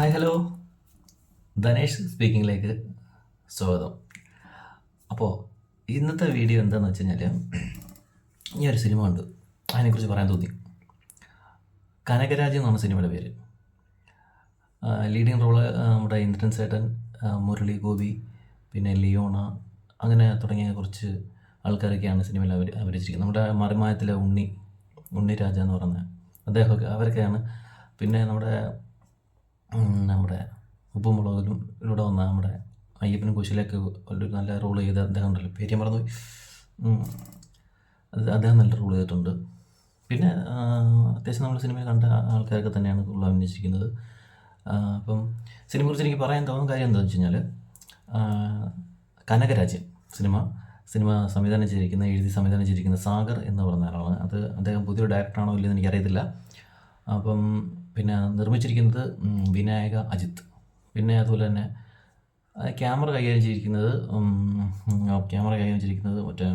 Hi hello. Dhanesh സ്പീക്കിങ്ങിലേക്ക് സ്വാഗതം. അപ്പോൾ ഇന്നത്തെ വീഡിയോ എന്താണെന്ന് വെച്ച് കഴിഞ്ഞാൽ ഈ ഒരു സിനിമ ഉണ്ട് അതിനെക്കുറിച്ച് പറയാൻ തോന്നി. കനകരാജ് എന്നാണ് സിനിമയുടെ പേര്. ലീഡിങ് റോൾ നമ്മുടെ ഇന്ദ്രൻ സേട്ടൻ മുരളി ഗോപി പിന്നെ ലിയോണ അങ്ങനെ തുടങ്ങിയ കുറച്ച് ആൾക്കാരൊക്കെയാണ് സിനിമയിൽ അവർ അഭിനയിച്ചിരിക്കുന്നത് നമ്മുടെ മറിമായത്തിലെ ഉണ്ണി ഉണ്ണി രാജ എന്ന് പറയുന്ന അദ്ദേഹമൊക്കെ അവരൊക്കെയാണ്. പിന്നെ നമ്മുടെ നമ്മുടെ ഉപ്പും മുളകിലും ഇവിടെ വന്ന നമ്മുടെ അയ്യപ്പനും കുശിലേക്ക് ഒരു നല്ല റോൾ ചെയ്ത അദ്ദേഹം ഉണ്ടല്ലോ. പേര് അത് അദ്ദേഹം നല്ല റോൾ ചെയ്തിട്ടുണ്ട്. പിന്നെ അത്യാവശ്യം നമ്മൾ സിനിമയിൽ കണ്ട ആൾക്കാരൊക്കെ തന്നെയാണ് കൂടുതൽ അഭിനയിച്ചിരിക്കുന്നത്. അപ്പം സിനിമയെക്കുറിച്ച് എനിക്ക് പറയാൻ തോന്നുന്ന കാര്യം എന്താണെന്ന് വെച്ച് കഴിഞ്ഞാൽ കനകരാജ്യം സിനിമ സിനിമ സംവിധാനം ചെയ്തിരിക്കുന്ന എഴുതി സംവിധാനം ചെയ്തിരിക്കുന്ന സാഗർ എന്ന് പറഞ്ഞ ആളാണ്. അത് അദ്ദേഹം പുതിയൊരു ഡയറക്ടറാണോ ഇല്ലെന്ന് എനിക്കറിയത്തില്ല. അപ്പം പിന്നെ നിർമ്മിച്ചിരിക്കുന്നത് വിനായക അജിത്ത്. പിന്നെ അതുപോലെ തന്നെ ക്യാമറ കൈകാര്യം ചെയ്തിരിക്കുന്നത് ക്യാമറ കൈകാര്യം ചെയ്തിരിക്കുന്നത് മറ്റേ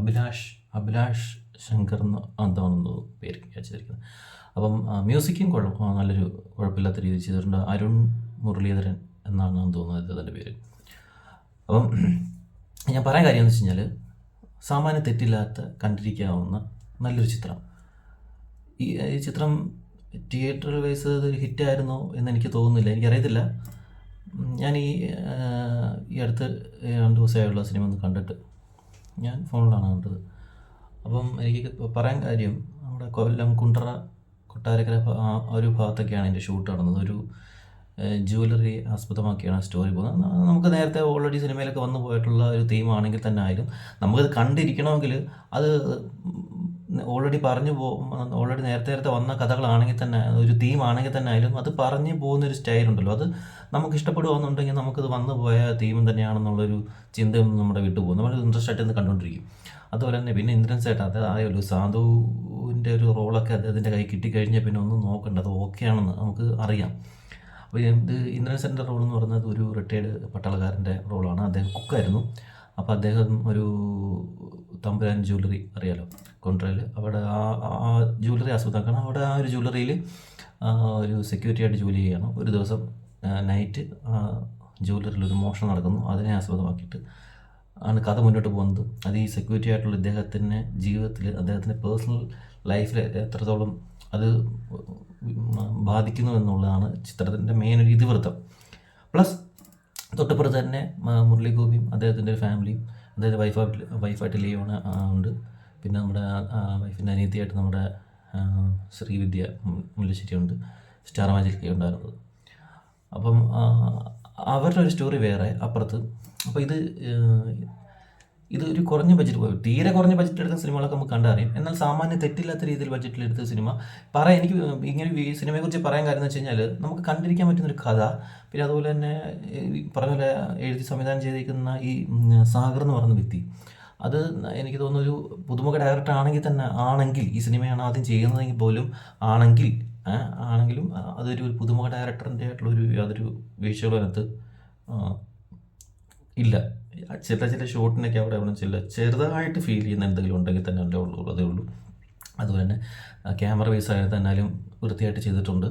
അഭിലാഷ് അഭിലാഷ് ശങ്കർ എന്ന് എന്താണെന്ന് പേര് ചെയ്തിരിക്കുന്നത്. അപ്പം മ്യൂസിക്കും കുഴപ്പം നല്ലൊരു കുഴപ്പമില്ലാത്ത രീതിയിൽ ചെയ്തിട്ടുണ്ട്. അരുൺ മുരളീധരൻ എന്നാണ് തോന്നുന്നത് അതിന്റെ പേര്. അപ്പം ഞാൻ പറയാൻ കാര്യം എന്ന് വെച്ച് കഴിഞ്ഞാൽ സാമാന്യ തെറ്റില്ലാത്ത കണ്ടിരിക്കാവുന്ന നല്ലൊരു ചിത്രം. ഈ ചിത്രം തിയേറ്റർ വൈസ് ഒരു ഹിറ്റായിരുന്നോ എന്ന് എനിക്ക് തോന്നുന്നില്ല. എനിക്കറിയത്തില്ല. ഞാൻ ഈ ഈ അടുത്ത് രണ്ട് ദിവസമായുള്ള സിനിമ ഒന്ന് കണ്ടിട്ട്. ഞാൻ ഫോണിലാണ് കണ്ടത്. അപ്പം എനിക്ക് പറയാൻ കാര്യം നമ്മുടെ കൊല്ലം കുണ്ടറ കൊട്ടാരക്കര ഒരു ഭാഗത്തൊക്കെയാണ് എന്റെ ഷൂട്ട് നടന്നത്. ഒരു ജുവലറി ആസ്പദമാക്കിയാണ് സ്റ്റോറി പോകുന്നത്. നമുക്ക് നേരത്തെ ഓൾറെഡി സിനിമയിലൊക്കെ വന്നു പോയിട്ടുള്ള ഒരു തീമാണെങ്കിൽ തന്നെ ആയാലും നമുക്കത് കണ്ടിരിക്കണമെങ്കിൽ അത് ഓൾറെഡി പറഞ്ഞു പോ ഓൾറെഡി നേരത്തെ നേരത്തെ വന്ന കഥകളാണെങ്കിൽ തന്നെ ഒരു തീം ആണെങ്കിൽ തന്നെ ആയാലും അത് പറഞ്ഞു ഒരു സ്റ്റൈൽ ഉണ്ടല്ലോ. അത് നമുക്ക് ഇഷ്ടപ്പെടുകയെന്നുണ്ടെങ്കിൽ നമുക്കത് വന്നു പോയ തീം തന്നെയാണെന്നുള്ളൊരു ചിന്തയും നമ്മുടെ വിട്ടു പോകും. നമ്മൾ ഇൻട്രസ്റ്റ് ആയിട്ട് കണ്ടുകൊണ്ടിരിക്കും അതുപോലെ തന്നെ പിന്നെ ഇന്ദ്രൻ സേട്ടൻ അത് ആയല്ലോ സാധുവിന്റെ ഒരു റോളൊക്കെ അദ്ദേഹത്തിന്റെ കൈ കിട്ടിക്കഴിഞ്ഞാൽ പിന്നെ ഒന്ന് നോക്കണ്ട അത് ഓക്കെ ആണെന്ന് നമുക്ക് അറിയാം. അപ്പോൾ ഇത് ഇന്ദ്രൻ റോൾ എന്ന് പറയുന്നത് ഒരു റിട്ടയർഡ് പട്ടാളക്കാരന്റെ റോളാണ് അദ്ദേഹം കുക്കായിരുന്നു അപ്പോൾ അദ്ദേഹം ഒരു തമ്പുരാൻ ജ്വല്ലറി അറിയാലോ കൊണ്ടുവരൽ അവിടെ ആ ആ ജ്വല്ലറി ആസ്വദിക്കണം അവിടെ ആ ഒരു ജ്വല്ലറിയിൽ ഒരു സെക്യൂരിറ്റി ആയിട്ട് ജോലി ചെയ്യണം ഒരു ദിവസം നൈറ്റ് ജ്വല്ലറിയിൽ ഒരു മോഷണം നടക്കുന്നു. അതിനെ ആസ്പദമാക്കിയിട്ട് ആണ് കഥ മുന്നോട്ട് പോകുന്നത്. അത് ഈ സെക്യൂരിറ്റി ആയിട്ടുള്ള ഇദ്ദേഹത്തിന്റെ ജീവിതത്തിൽ അദ്ദേഹത്തിന്റെ പേഴ്സണൽ ലൈഫിൽ എത്രത്തോളം അത് ബാധിക്കുന്നു എന്നുള്ളതാണ് ചിത്രത്തിന്റെ മെയിൻ ഒരു ഇതിവൃത്തം. പ്ലസ് തൊട്ടപ്പുറത്ത് തന്നെ മുരളി ഗോപിയും അദ്ദേഹത്തിന്റെ ഫാമിലിയും അദ്ദേഹത്തിന്റെ വൈഫായിട്ട് വൈഫായിട്ട് ആണ് ഉണ്ട്. പിന്നെ നമ്മുടെ വൈഫിന്റെ അനിയത്തിയായിട്ട് നമ്മുടെ ശ്രീവിദ്യ മുല്ലശ്ശേരി ഉണ്ട്. സ്റ്റാർ മാജിക് ഉണ്ടായിരുന്നത്. അപ്പം അവരുടെ ഒരു സ്റ്റോറി വേറെ അപ്പുറത്ത്. അപ്പോൾ ഇത് ഇത് ഒരു കുറഞ്ഞ ബഡ്ജറ്റ് തീരെ കുറഞ്ഞ ബഡ്ജറ്റ് എടുത്ത സിനിമകളൊക്കെ നമുക്ക് കണ്ടറിയാം എന്നാൽ സാമാന്യ തെറ്റില്ലാത്ത രീതിയിൽ ബഡ്ജറ്റിൽ എടുത്ത സിനിമ. പറയാൻ എനിക്ക് ഇങ്ങനെ ഈ സിനിമയെക്കുറിച്ച് പറയാൻ കാര്യം എന്ന് വെച്ച് കഴിഞ്ഞാൽ നമുക്ക് കണ്ടിരിക്കാൻ പറ്റുന്ന ഒരു കഥ. പിന്നെ അതുപോലെ തന്നെ പറഞ്ഞ പോലെ എഴുതി സംവിധാനം ചെയ്തിരിക്കുന്ന ഈ സാഗർ എന്ന് പറയുന്ന വ്യക്തി. അത് എനിക്ക് തോന്നുന്നു ഒരു പുതുമുഖ ഡയറക്ടർ ആണെങ്കിൽ തന്നെ ആണെങ്കിൽ ഈ സിനിമയാണ് ആദ്യം ചെയ്യുന്നതെങ്കിൽ പോലും ആണെങ്കിൽ ആണെങ്കിലും അതൊരു പുതുമുഖ ഡയറക്ടറിന്റെ ആയിട്ടുള്ളൊരു യാതൊരു വീഴ്ചകളും അതിനകത്ത് ഇല്ല. ചില ചില ഷോട്ടിനൊക്കെ അവിടെ അവിടെ ചില ചെറുതായിട്ട് ഫീൽ ചെയ്യുന്ന എന്തെങ്കിലും ഉണ്ടെങ്കിൽ തന്നെ അതിന്റെ ഉള്ളൂ അതേ ഉള്ളൂ. അതുപോലെ തന്നെ ക്യാമറ വൈസ് ആയിട്ട് തന്നാലും വൃത്തിയായിട്ട് ചെയ്തിട്ടുണ്ട്.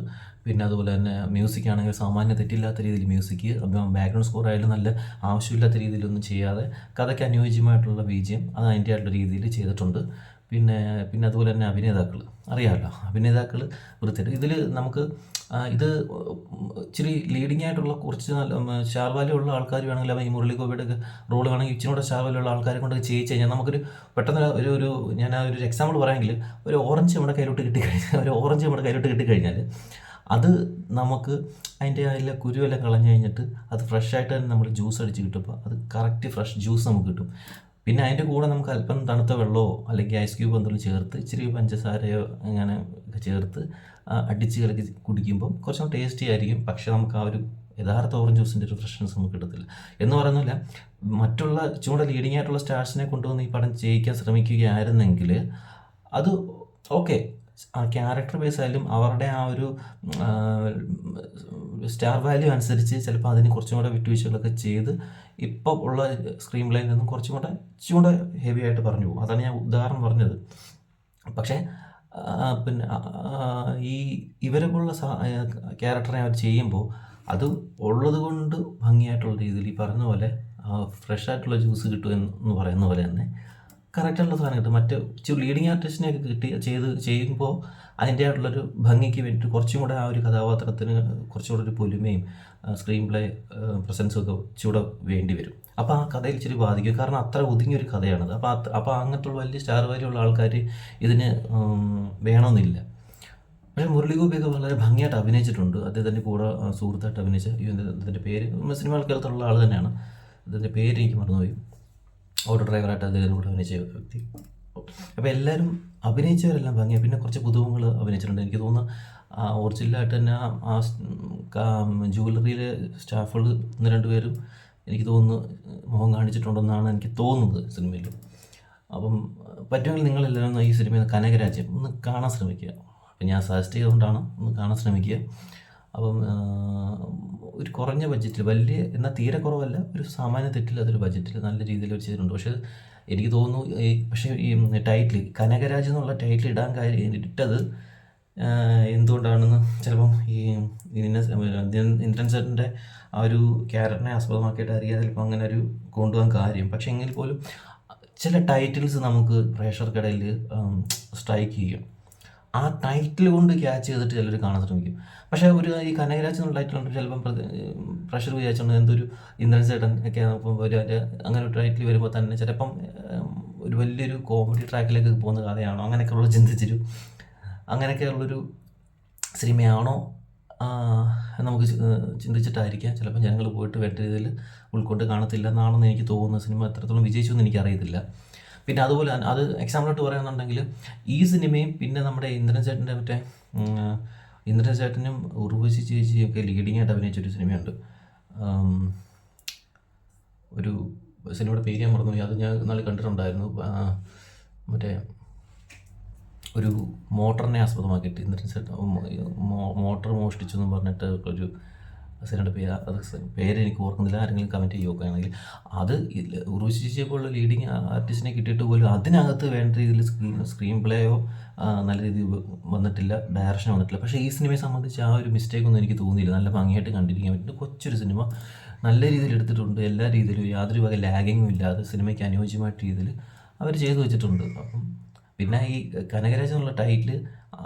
പിന്നെ അതുപോലെ തന്നെ മ്യൂസിക് ആണെങ്കിൽ സാമാന്യ തെറ്റില്ലാത്ത രീതിയിൽ മ്യൂസിക് ബാക്ക്ഗ്രൗണ്ട് സ്കോർ ആയാലും നല്ല ആവശ്യമില്ലാത്ത രീതിയിലൊന്നും ചെയ്യാതെ കഥയ്ക്ക് അനുയോജ്യമായിട്ടുള്ള ബീജിയം അത് അതിന്റെ ആയിട്ടുള്ള രീതിയിൽ ചെയ്തിട്ടുണ്ട്. പിന്നെ പിന്നെ അതുപോലെ തന്നെ അഭിനേതാക്കൾ അറിയാമല്ലോ അഭിനേതാക്കൾ വൃത്തിയായിട്ട്. ഇതിൽ നമുക്ക് ഇത് ഇച്ചിരി ലീഡിങ് ആയിട്ടുള്ള കുറച്ച് നല്ല ഉള്ള ആൾക്കാർ വേണമെങ്കിൽ ഈ മുരളി റോൾ വേണമെങ്കിൽ ഇച്ചിരി കൂടെ സ്റ്റാർ ഉള്ള ആൾക്കാരെ കൊണ്ട് ചെയ്യിച്ച് കഴിഞ്ഞാൽ നമുക്കൊരു പെട്ടെന്ന് ഒരു ഒരു ഞാൻ ഒരു എക്സാമ്പിൾ പറയാമെങ്കിൽ ഒരു ഓറഞ്ച് നമ്മുടെ കയ്യിലോട്ട് കിട്ടിക്കഴിഞ്ഞാൽ ഒരു ഓറഞ്ച് നമ്മുടെ കയ്യിലോട്ട് കിട്ടിക്കഴിഞ്ഞാൽ അത് നമുക്ക് അതിന്റെ അതിലെ കുരുവെല്ലാം കളഞ്ഞു കഴിഞ്ഞിട്ട് അത് ഫ്രഷ് ആയിട്ട് തന്നെ നമ്മൾ ജ്യൂസ് അടിച്ച് കിട്ടുമ്പോൾ അത് കറക്റ്റ് ഫ്രഷ് ജ്യൂസ് നമുക്ക് കിട്ടും. പിന്നെ അതിന്റെ കൂടെ നമുക്ക് അല്പം തണുത്ത വെള്ളമോ അല്ലെങ്കിൽ ഐസ് ക്യൂബ് എന്തെങ്കിലും ചേർത്ത് ഇച്ചിരി പഞ്ചസാരയോ അങ്ങനെ ചേർത്ത് അടിച്ച് കലക്കി കുടിക്കുമ്പോൾ കുറച്ചും ടേസ്റ്റി ആയിരിക്കും. പക്ഷേ നമുക്ക് ആ ഒരു യഥാർത്ഥ ഓറഞ്ച് ജ്യൂസിന്റെ ഒരു ഫ്രഷ്നസ് നമുക്ക് കിട്ടത്തില്ല. എന്ന് പറയുന്നില്ല മറ്റുള്ള ചൂടെ ലീഡിങ് ആയിട്ടുള്ള സ്റ്റാർസിനെ കൊണ്ടുവന്ന് ഈ പടം ചെയ്യിക്കാൻ ശ്രമിക്കുകയായിരുന്നെങ്കിൽ അത് ഓക്കെ ക്യാരക്ടർ ബേസ് ആയാലും അവരുടെ ആ ഒരു സ്റ്റാർ വാല്യൂ അനുസരിച്ച് ചിലപ്പോൾ അതിന് കുറച്ചും കൂടെ വിട്ടുവീഴ്ചകളൊക്കെ ചെയ്ത് ഇപ്പോൾ ഉള്ള സ്ക്രീൻ പ്ലേയിൽ നിന്നും കുറച്ചും കൂടെ ഇച്ചിരി കൂടെ ഹെവി ആയിട്ട് പറഞ്ഞു പോകും. അതാണ് ഞാൻ ഉദാഹരണം പറഞ്ഞത്. പക്ഷേ ആ, പിന്നെ ആ, ആ, ഈ ഇവരെ പോലുള്ള ക്യാരക്ടറെ അവർ ചെയ്യുമ്പോൾ അത് ഉള്ളത് കൊണ്ട് ഭംഗിയായിട്ടുള്ള രീതിയിൽ ഈ പറഞ്ഞ പോലെ ഫ്രഷ് ആയിട്ടുള്ള ജ്യൂസ് കിട്ടും എന്ന് പറയുന്ന പോലെ തന്നെ കറക്റ്റായിട്ടുള്ള സാധനം കിട്ടും. മറ്റ് ഇച്ചിരി ലീഡിങ് ആർട്ടിസ്റ്റിനെയൊക്കെ കിട്ടി ചെയ്ത് ചെയ്യുമ്പോൾ അതിന്റെ ആയിട്ടുള്ളൊരു ഭംഗിക്ക് വേണ്ടിയിട്ട് കുറച്ചും കൂടെ ആ ഒരു കഥാപാത്രത്തിന് കുറച്ചുകൂടെ ഒരു പൊലിമയും സ്ക്രീൻ പ്ലേ പ്രസൻസും ഒക്കെ ചൂടെ വേണ്ടി വരും. അപ്പോൾ ആ കഥയിൽ ഇച്ചിരി ബാധിക്കും. കാരണം അത്ര ഒതുങ്ങിയൊരു കഥയാണത്. അപ്പോൾ അപ്പോൾ അങ്ങനത്തുള്ള വലിയ സ്റ്റാർ വാരിയുള്ള ആൾക്കാർ ഇതിന് വേണമെന്നില്ല. പക്ഷേ മുരളി ഗോപിയൊക്കെ വളരെ ഭംഗിയായിട്ട് അഭിനയിച്ചിട്ടുണ്ട്. അദ്ദേഹത്തിന്റെ കൂടെ സുഹൃത്തായിട്ട് അഭിനയിച്ച ഇതിന്റെ പേര് സിനിമകൾക്കകത്തുള്ള ആൾ തന്നെയാണ്. അതിന്റെ പേര് എനിക്ക് മറന്നുപോയി. ഓട്ടോ ഡ്രൈവറായിട്ട് അദ്ദേഹം കൂടെ അഭിനയിച്ച വ്യക്തി. അപ്പോൾ എല്ലാവരും അഭിനയിച്ചവരെല്ലാം ഭംഗിയാണ് പിന്നെ കുറച്ച് പുതുമുഖങ്ങൾ അഭിനയിച്ചിട്ടുണ്ട്. എനിക്ക് തോന്നുന്നു ആ ഒറിജിനലായിട്ട് തന്നെ ആ- ജുവലറിയിലെ സ്റ്റാഫുകൾ ഒന്ന് രണ്ടുപേരും എനിക്ക് തോന്നുന്നു മുഖം കാണിച്ചിട്ടുണ്ടെന്നാണ് എനിക്ക് തോന്നുന്നത് സിനിമയിൽ. അപ്പം പറ്റുമെങ്കിൽ നിങ്ങളെല്ലാവരും ഈ സിനിമ കനകരാജ്യം ഒന്ന് കാണാൻ ശ്രമിക്കുക. അപ്പം ഞാൻ സജസ്റ്റ് ചെയ്തുകൊണ്ടാണ് ഒന്ന് കാണാൻ ശ്രമിക്കുക. അപ്പം ഒരു കുറഞ്ഞ ബഡ്ജറ്റിൽ വലിയ എന്നാൽ തീരെ കുറവല്ല ഒരു സാമാന്യ തെറ്റില്ലാത്തൊരു ബഡ്ജറ്റിൽ നല്ല രീതിയിൽ ഒരു ചെയ്തിട്ടുണ്ട്. പക്ഷേ എനിക്ക് തോന്നുന്നു ഈ പക്ഷേ ഈ ടൈറ്റിൽ കനകരാജ് എന്നുള്ള ടൈറ്റിൽ ഇടാൻ കാര്യം ഇട്ടത് എന്തുകൊണ്ടാണെന്ന് ചിലപ്പം ഈ ഇന്ദ്രൻ സാറിന്റെ ആ ഒരു ക്യാരക്ടറിനെ ആസ്പദമാക്കിയിട്ടായിരിക്കും ചിലപ്പോൾ അങ്ങനെ ഒരു കൊണ്ടുപോകാൻ കാര്യം. പക്ഷേ എങ്കിൽ പോലും ചില ടൈറ്റിൽസ് നമുക്ക് പ്രേക്ഷകർക്കിടയിൽ സ്ട്രൈക്ക് ചെയ്യും. ആ ടൈറ്റിൽ കൊണ്ട് ക്യാച്ച് ചെയ്തിട്ട് ചിലർ കാണാൻ ശ്രമിക്കും. പക്ഷേ ഒരു ഈ കനകരാജ് എന്നുള്ള ടൈറ്റിലുണ്ട് ചിലപ്പം പ്രഷർ വിചാരിച്ചുകൊണ്ട് എന്തൊരു ഇന്ദ്രൻ ചേട്ടൻ ഒക്കെ ഒരു അങ്ങനെ ഒരു ടൈറ്റിൽ വരുമ്പോൾ തന്നെ ചിലപ്പം ഒരു വലിയൊരു കോമഡി ട്രാക്കിലേക്ക് പോകുന്ന കഥയാണോ? അങ്ങനെയൊക്കെയുള്ള ചിന്തിച്ചിരു അങ്ങനെയൊക്കെയുള്ളൊരു സിനിമയാണോ? നമുക്ക് ചിന്തിച്ചിട്ടായിരിക്കാം. ചിലപ്പോൾ ജനങ്ങൾ പോയിട്ട് വേണ്ട രീതിയിൽ ഉൾക്കൊണ്ട് കാണത്തില്ല എന്നാണെന്ന് എനിക്ക് തോന്നുന്നു സിനിമ എത്രത്തോളം വിജയിച്ചു എന്ന് എനിക്കറിയത്തില്ല. പിന്നെ അതുപോലെ അത് എക്സാമ്പിളായിട്ട് പറയുകയാണെന്നുണ്ടെങ്കിൽ ഈ സിനിമയും പിന്നെ നമ്മുടെ ഇന്ദ്രൻ ചേട്ടന്റെ മറ്റേ ഇന്ദ്രൻചേട്ടനും ഇന്ദ്രൻ ചേട്ടനും ഉർവശി ചേച്ചിയൊക്കെ ലീഡിങ് ആയിട്ട് അഭിനയിച്ചൊരു സിനിമയുണ്ട് ഒരു സിനിമയുടെ പേര് ഞാൻ മറന്നു അത് ഞാൻ നാളെ കണ്ടിട്ടുണ്ടായിരുന്നു. മറ്റേ ഒരു മോട്ടറിനെ ആസ്പദമാക്കിയിട്ട് ഇന്ദ്രൻ ചേട്ടൻ മോട്ടർ മോഷ്ടിച്ചു എന്ന് പറഞ്ഞിട്ട് ഒരു സിനിമയുടെ പേര് അത് പേര് എനിക്ക് ഓർക്കുന്നില്ല. ആരെങ്കിലും കമന്റ് ചെയ്യുകയാണെങ്കിൽ അത് ഉറുശിച്ചെ പോലുള്ള ലീഡിങ് ആർട്ടിസ്റ്റിനെ കിട്ടിയിട്ട് പോലും അതിനകത്ത് വേണ്ട രീതിയിൽ സ്ക്രീൻ സ്ക്രീൻ പ്ലേയോ നല്ല രീതിയിൽ വന്നിട്ടില്ല ഡയറക്ഷൻ വന്നിട്ടില്ല. പക്ഷേ ഈ സിനിമയെ സംബന്ധിച്ച് ആ ഒരു മിസ്റ്റേക്ക് ഒന്നും എനിക്ക് തോന്നിയില്ല. നല്ല ഭംഗിയായിട്ട് കണ്ടിരിക്കാൻ പറ്റുന്ന കൊച്ചൊരു സിനിമ നല്ല രീതിയിൽ എടുത്തിട്ടുണ്ട്. എല്ലാ രീതിയിലും യാതൊരു വക ലാഗിങ്ങും ഇല്ലാതെ സിനിമയ്ക്ക് അനുയോജ്യമായിട്ട് രീതിയിൽ അവർ ചെയ്തു വെച്ചിട്ടുണ്ട്. അപ്പം പിന്നെ ഈ കനകരാജ് എന്നുള്ള ടൈറ്റിൽ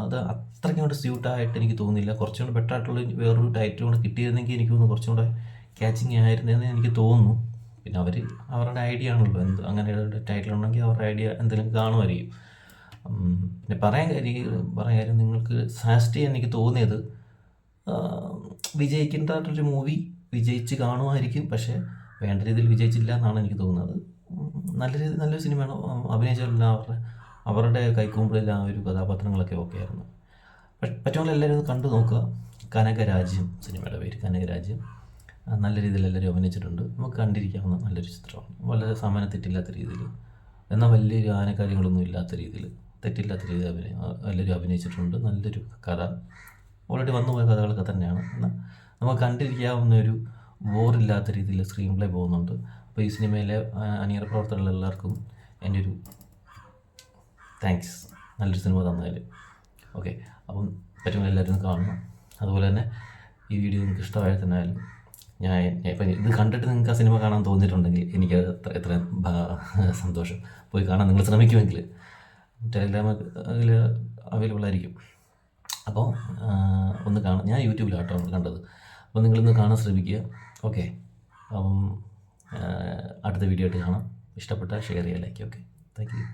അത് അത്രയ്ക്കും കൂടെ സ്യൂട്ടായിട്ട് എനിക്ക് തോന്നിയില്ല. കുറച്ചും കൂടെ ബെറ്റർ ആയിട്ടുള്ള വേറൊരു ടൈറ്റിൽ കൂടെ കിട്ടിയിരുന്നെങ്കിൽ എനിക്ക് തോന്നുന്നു കുറച്ചും കൂടെ ക്യാച്ചിങ് ആയിരുന്നെന്ന് എനിക്ക് തോന്നുന്നു. പിന്നെ അവർ അവരുടെ ഐഡിയ ആണല്ലോ എന്ത് അങ്ങനെ ഒരു ടൈറ്റിൽ ഉണ്ടെങ്കിൽ അവരുടെ ഐഡിയ എന്തെങ്കിലും കാണുമായിരിക്കും. പിന്നെ പറയാൻ കാര്യം പറയാൻ കാര്യം നിങ്ങൾക്ക് സാസ്റ്റ് എനിക്ക് തോന്നിയത് വിജയിക്കേണ്ടതായിട്ടൊരു മൂവി വിജയിച്ച് കാണുമായിരിക്കും. പക്ഷേ വേണ്ട രീതിയിൽ വിജയിച്ചില്ല എന്നാണ് എനിക്ക് തോന്നുന്നത്. നല്ല രീതി നല്ലൊരു സിനിമയാണ് ഉം, അവരുടെ അവരുടെ കൈക്കൂമ്പിളിൽ ആ ഒരു കഥാപാത്രങ്ങളൊക്കെ ഓക്കെ ആയിരുന്നു പറ്റുമെങ്കിൽ എല്ലാവരും കണ്ടു നോക്കുക. കനകരാജ്യം സിനിമയുടെ പേര് കനകരാജ്യം. നല്ല രീതിയിൽ എല്ലാവരും അഭിനയിച്ചിട്ടുണ്ട്. നമുക്ക് കണ്ടിരിക്കാവുന്ന നല്ലൊരു ചിത്രമാണ്. വളരെ സമയം തെറ്റില്ലാത്ത രീതിയിൽ. എന്നാൽ വലിയൊരു ആനക്കാര്യങ്ങളൊന്നും ഇല്ലാത്ത രീതിയിൽ തെറ്റില്ലാത്ത രീതിയിൽ അഭിനയം എല്ലാവരും അഭിനയിച്ചിട്ടുണ്ട്. നല്ലൊരു കഥ. ഓൾറെഡി വന്നു പോയ കഥകളൊക്കെ തന്നെയാണ്. എന്നാൽ നമുക്ക് കണ്ടിരിക്കാവുന്ന ഒരു ബോറില്ലാത്ത രീതിയിൽ സ്ക്രീൻ പ്ലേ പോകുന്നുണ്ട്. അപ്പോൾ ഈ സിനിമയിലെ അണിയറ പ്രവർത്തകർ എല്ലാവർക്കും എന്റെ ഒരു താങ്ക്സ് നല്ലൊരു സിനിമ തന്നതിൽ ഓക്കെ അപ്പം പറ്റുമ്പോൾ എല്ലാവരും കാണണം. അതുപോലെ തന്നെ ഈ വീഡിയോ നിങ്ങൾക്ക് ഇഷ്ടമായാൽ തന്നെ ഞാൻ ഇപ്പം ഇത് കണ്ടിട്ട് നിങ്ങൾക്ക് ആ സിനിമ കാണാൻ തോന്നിയിട്ടുണ്ടെങ്കിൽ എനിക്ക് എത്ര എത്ര സന്തോഷം. പോയി കാണാൻ നിങ്ങൾ ശ്രമിക്കുമെങ്കിൽ ടെലിഗ്രാമിൽ അവൈലബിൾ ആയിരിക്കും. അപ്പോൾ ഒന്ന് കാണാം. ഞാൻ യൂട്യൂബിലാട്ടോ കണ്ടത്. അപ്പോൾ നിങ്ങളിന്ന് കാണാൻ ശ്രമിക്കുക. ഓക്കെ അപ്പം അടുത്ത വീഡിയോ ആയിട്ട് കാണാം. ഇഷ്ടപ്പെട്ടാൽ ഷെയർ ചെയ്യാൻ ലൈക്ക് ഓക്കെ താങ്ക് യു